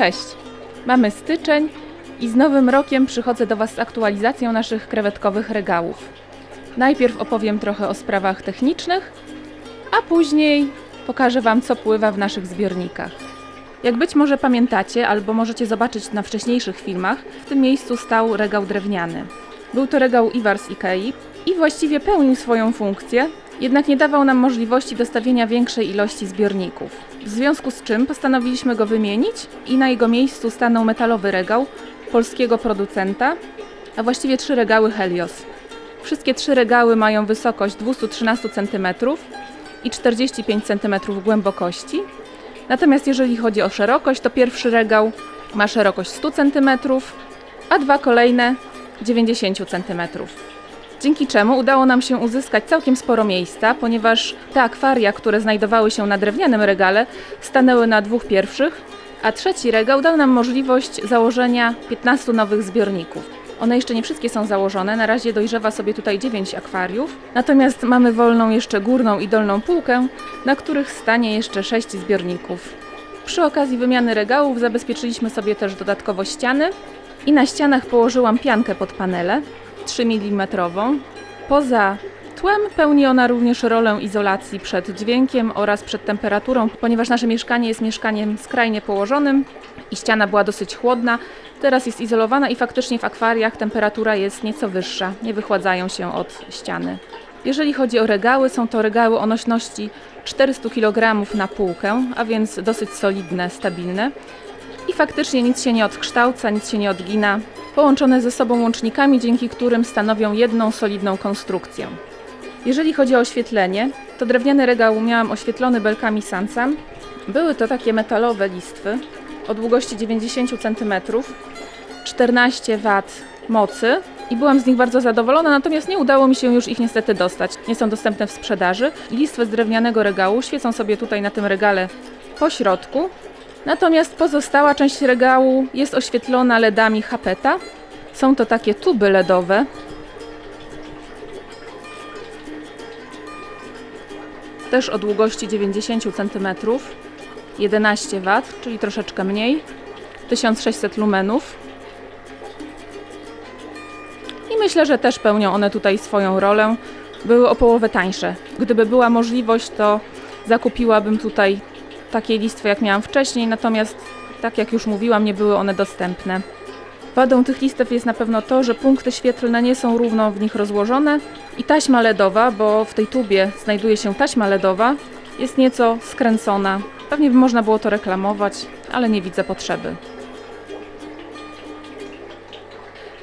Cześć! Mamy styczeń i z nowym rokiem przychodzę do Was z aktualizacją naszych krewetkowych regałów. Najpierw opowiem trochę o sprawach technicznych, a później pokażę Wam, co pływa w naszych zbiornikach. Jak być może pamiętacie, albo możecie zobaczyć na wcześniejszych filmach, w tym miejscu stał regał drewniany. Był to regał Iwar z Ikei i właściwie pełnił swoją funkcję, jednak nie dawał nam możliwości dostawienia większej ilości zbiorników. W związku z czym postanowiliśmy go wymienić i na jego miejscu stanął metalowy regał polskiego producenta, a właściwie trzy regały Helios. Wszystkie trzy regały mają wysokość 213 cm i 45 cm głębokości. Natomiast jeżeli chodzi o szerokość, to pierwszy regał ma szerokość 100 cm, a dwa kolejne 90 cm. Dzięki czemu udało nam się uzyskać całkiem sporo miejsca, ponieważ te akwaria, które znajdowały się na drewnianym regale, stanęły na dwóch pierwszych, a trzeci regał dał nam możliwość założenia 15 nowych zbiorników. One jeszcze nie wszystkie są założone, na razie dojrzewa sobie tutaj 9 akwariów, natomiast mamy wolną jeszcze górną i dolną półkę, na których stanie jeszcze 6 zbiorników. Przy okazji wymiany regałów zabezpieczyliśmy sobie też dodatkowo ściany i na ścianach położyłam piankę pod panele 3 mm. Poza tłem pełni ona również rolę izolacji przed dźwiękiem oraz przed temperaturą, ponieważ nasze mieszkanie jest mieszkaniem skrajnie położonym i ściana była dosyć chłodna. Teraz jest izolowana i faktycznie w akwariach temperatura jest nieco wyższa, nie wychładzają się od ściany. Jeżeli chodzi o regały, są to regały o nośności 400 kg na półkę, a więc dosyć solidne, stabilne. I faktycznie nic się nie odkształca, nic się nie odgina, połączone ze sobą łącznikami, dzięki którym stanowią jedną solidną konstrukcję. Jeżeli chodzi o oświetlenie, to drewniany regał miałam oświetlony belkami Sansan. Były to takie metalowe listwy o długości 90 cm, 14 W mocy i byłam z nich bardzo zadowolona, natomiast nie udało mi się już ich niestety dostać. Nie są dostępne w sprzedaży. Listwy z drewnianego regału świecą sobie tutaj na tym regale po środku. Natomiast pozostała część regału jest oświetlona LEDami Hapeta. Są to takie tuby LEDowe. Też o długości 90 cm, 11 W, czyli troszeczkę mniej, 1600 lumenów. I myślę, że też pełnią one tutaj swoją rolę. Były o połowę tańsze. Gdyby była możliwość, to zakupiłabym tutaj takie listwy, jak miałam wcześniej, natomiast tak jak już mówiłam, nie były one dostępne. Wadą tych listew jest na pewno to, że punkty świetlne nie są równo w nich rozłożone i taśma LEDowa, bo w tej tubie znajduje się taśma LEDowa, jest nieco skręcona. Pewnie by można było to reklamować, ale nie widzę potrzeby.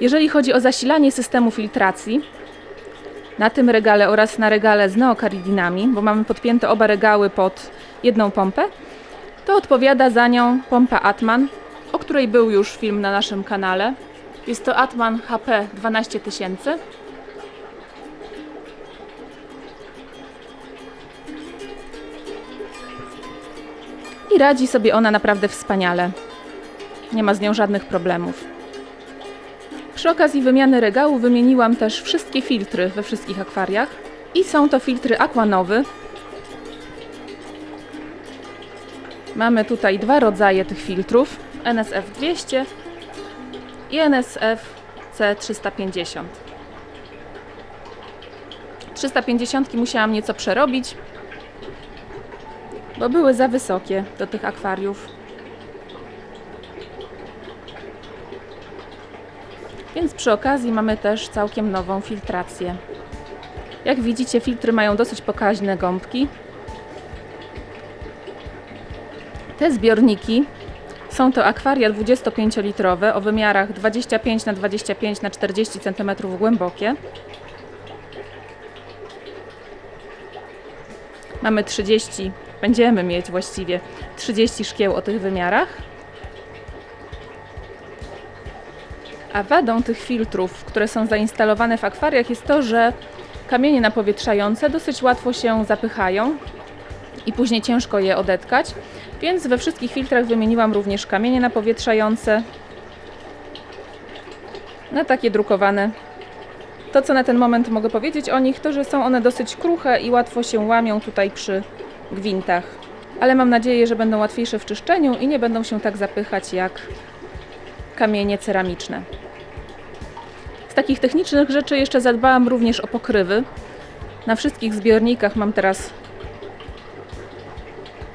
Jeżeli chodzi o zasilanie systemu filtracji, na tym regale oraz na regale z neokaridinami, bo mamy podpięte oba regały pod jedną pompę, to odpowiada za nią pompa Atman, o której był już film na naszym kanale. Jest to Atman HP 12000. I radzi sobie ona naprawdę wspaniale. Nie ma z nią żadnych problemów. Przy okazji wymiany regału wymieniłam też wszystkie filtry we wszystkich akwariach. I są to filtry Aquanowy. Mamy tutaj dwa rodzaje tych filtrów. NSF 200 i NSF C350. 350 musiałam nieco przerobić, bo były za wysokie do tych akwariów. Więc przy okazji mamy też całkiem nową filtrację. Jak widzicie, filtry mają dosyć pokaźne gąbki. Te zbiorniki są to akwaria 25-litrowe o wymiarach 25 na 25 na 40 cm głębokie. Mamy 30, będziemy mieć właściwie 30 szkieł o tych wymiarach. A wadą tych filtrów, które są zainstalowane w akwariach, jest to, że kamienie napowietrzające dosyć łatwo się zapychają i później ciężko je odetkać. Więc we wszystkich filtrach wymieniłam również kamienie napowietrzające na takie drukowane. To, co na ten moment mogę powiedzieć o nich, to, że są one dosyć kruche i łatwo się łamią tutaj przy gwintach. ale mam nadzieję, że będą łatwiejsze w czyszczeniu i nie będą się tak zapychać jak kamienie ceramiczne. Z takich technicznych rzeczy jeszcze zadbałam również o pokrywy. Na wszystkich zbiornikach mam teraz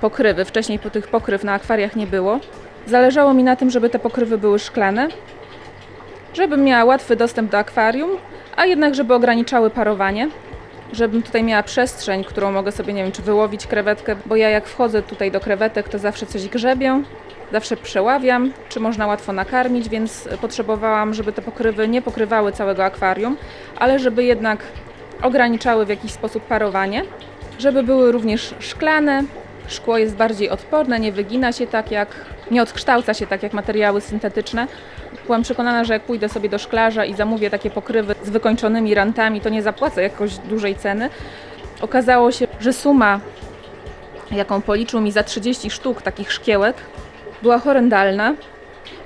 pokrywy. Wcześniej po tych pokryw na akwariach nie było. Zależało mi na tym, żeby te pokrywy były szklane, żebym miała łatwy dostęp do akwarium, a jednak żeby ograniczały parowanie, żebym tutaj miała przestrzeń, którą mogę sobie, nie wiem, czy wyłowić krewetkę, bo ja jak wchodzę tutaj do krewetek, to zawsze coś grzebię, zawsze przeławiam, czy można łatwo nakarmić, więc potrzebowałam, żeby te pokrywy nie pokrywały całego akwarium, ale żeby jednak ograniczały w jakiś sposób parowanie, żeby były również szklane. Szkło jest bardziej odporne, nie wygina się tak jak, nie odkształca się tak jak materiały syntetyczne. Byłam przekonana, że jak pójdę sobie do szklarza i zamówię takie pokrywy z wykończonymi rantami, to nie zapłacę jakoś dużej ceny. Okazało się, że suma, jaką policzył mi za 30 sztuk takich szkiełek, była horrendalna.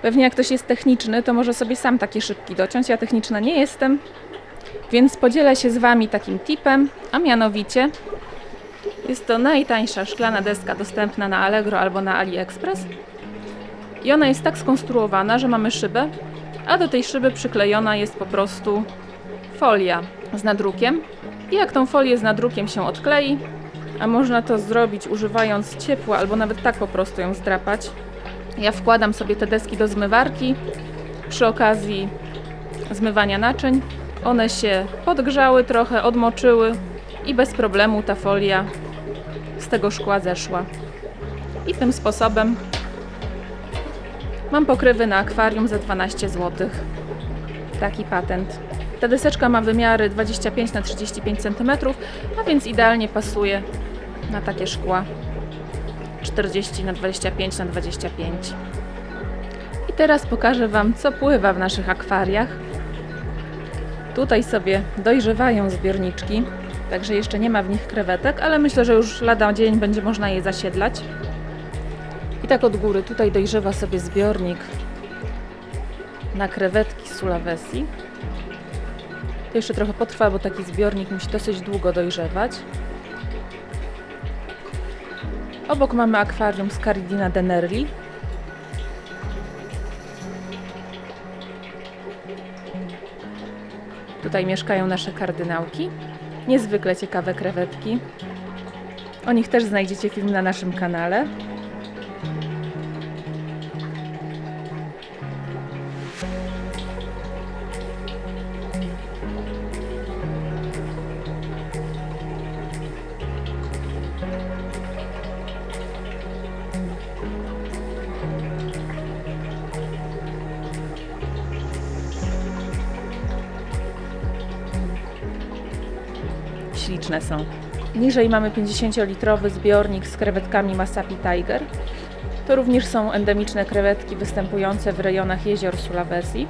Pewnie jak ktoś jest techniczny, to może sobie sam takie szybki dociąć. Ja techniczna nie jestem, więc podzielę się z Wami takim tipem, a mianowicie jest to najtańsza szklana deska dostępna na Allegro albo na AliExpress. I ona jest tak skonstruowana, że mamy szybę, a do tej szyby przyklejona jest po prostu folia z nadrukiem. I jak tą folię z nadrukiem się odklei, a można to zrobić używając ciepła albo nawet tak po prostu ją zdrapać. Ja wkładam sobie te deski do zmywarki przy okazji zmywania naczyń. One się podgrzały trochę, odmoczyły i bez problemu ta folia z tego szkła zeszła. I tym sposobem mam pokrywy na akwarium za 12 zł. Taki patent. Ta deseczka ma wymiary 25 na 35 cm, a więc idealnie pasuje na takie szkła 40 na 25 na 25. I teraz pokażę Wam, co pływa w naszych akwariach. Tutaj sobie dojrzewają zbiorniczki, także jeszcze nie ma w nich krewetek, ale myślę, że już lada dzień będzie można je zasiedlać. I tak od góry tutaj dojrzewa sobie zbiornik na krewetki Sulawesi. To jeszcze trochę potrwa, bo taki zbiornik musi dosyć długo dojrzewać. Obok mamy akwarium z Caridina Denerli. Tutaj mieszkają nasze kardynałki. Niezwykle ciekawe krewetki. O nich też znajdziecie film na naszym kanale. Śliczne są. Niżej mamy 50-litrowy zbiornik z krewetkami Masapi Tiger. To również są endemiczne krewetki występujące w rejonach jezior Sulawesi.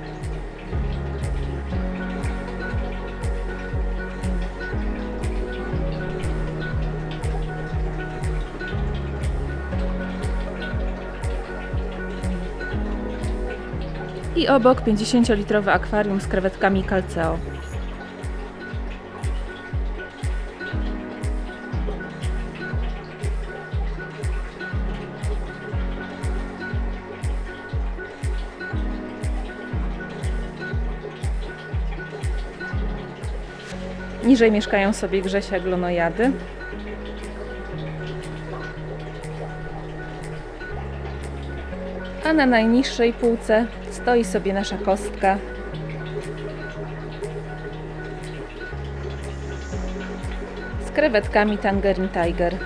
I obok 50-litrowe akwarium z krewetkami Calceo. Niżej mieszkają sobie Grzesia glonojady. A na najniższej półce stoi sobie nasza kostka. Z krewetkami Tangerine Tiger.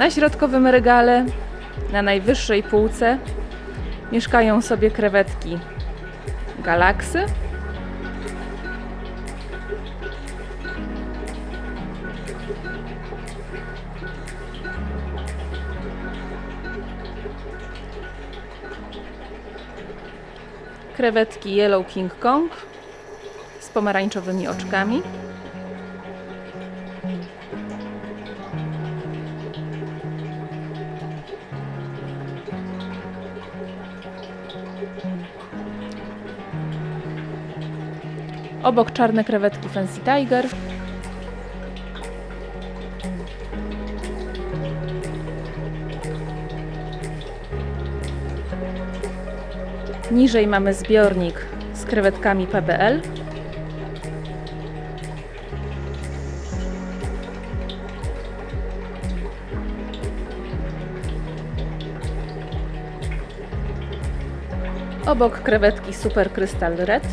Na środkowym regale, na najwyższej półce, mieszkają sobie krewetki galaksy. Krewetki Yellow King Kong z pomarańczowymi oczkami. Obok czarne krewetki Fancy Tiger. Niżej mamy zbiornik z krewetkami PBL. Obok krewetki Super Crystal Red.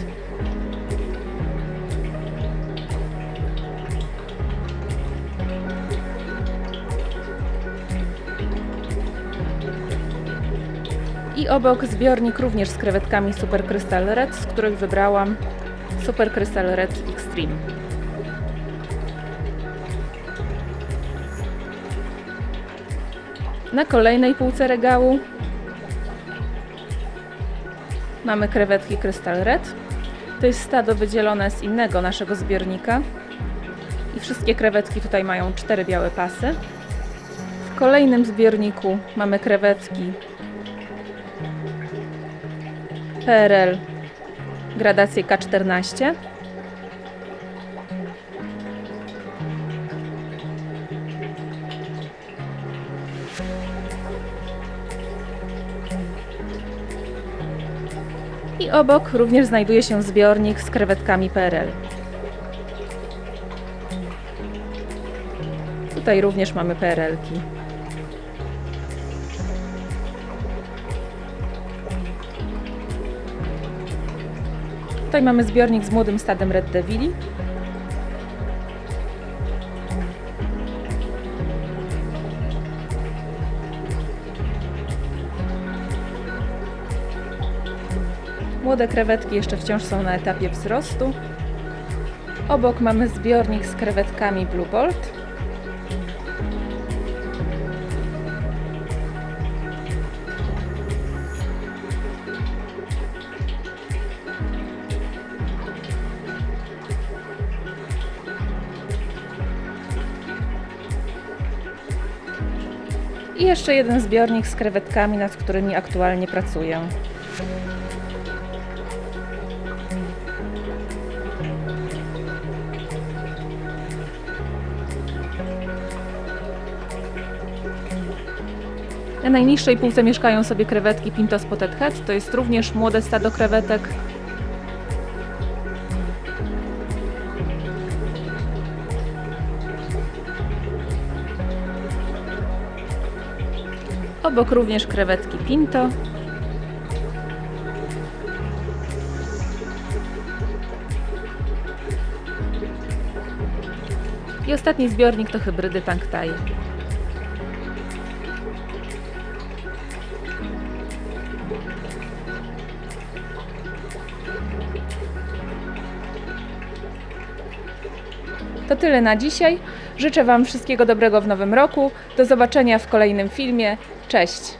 I obok zbiornik również z krewetkami Super Crystal Red, z których wybrałam Super Crystal Red Extreme. Na kolejnej półce regału mamy krewetki Crystal Red. To jest stado wydzielone z innego naszego zbiornika. I wszystkie krewetki tutaj mają cztery białe pasy. W kolejnym zbiorniku mamy krewetki PRL gradację K14. I obok również znajduje się zbiornik z krewetkami PRL. Tutaj również mamy PRL-ki. Tutaj mamy zbiornik z młodym stadem Red Devili. Młode krewetki jeszcze wciąż są na etapie wzrostu. Obok mamy zbiornik z krewetkami Blue Bolt. Jeszcze jeden zbiornik z krewetkami, nad którymi aktualnie pracuję. Na najniższej półce mieszkają sobie krewetki Pinto Spotted Head. To jest również młode stado krewetek. Obok również krewetki Pinto. I ostatni zbiornik to hybrydy Tangtai. To tyle na dzisiaj. Życzę Wam wszystkiego dobrego w nowym roku. Do zobaczenia w kolejnym filmie. Cześć!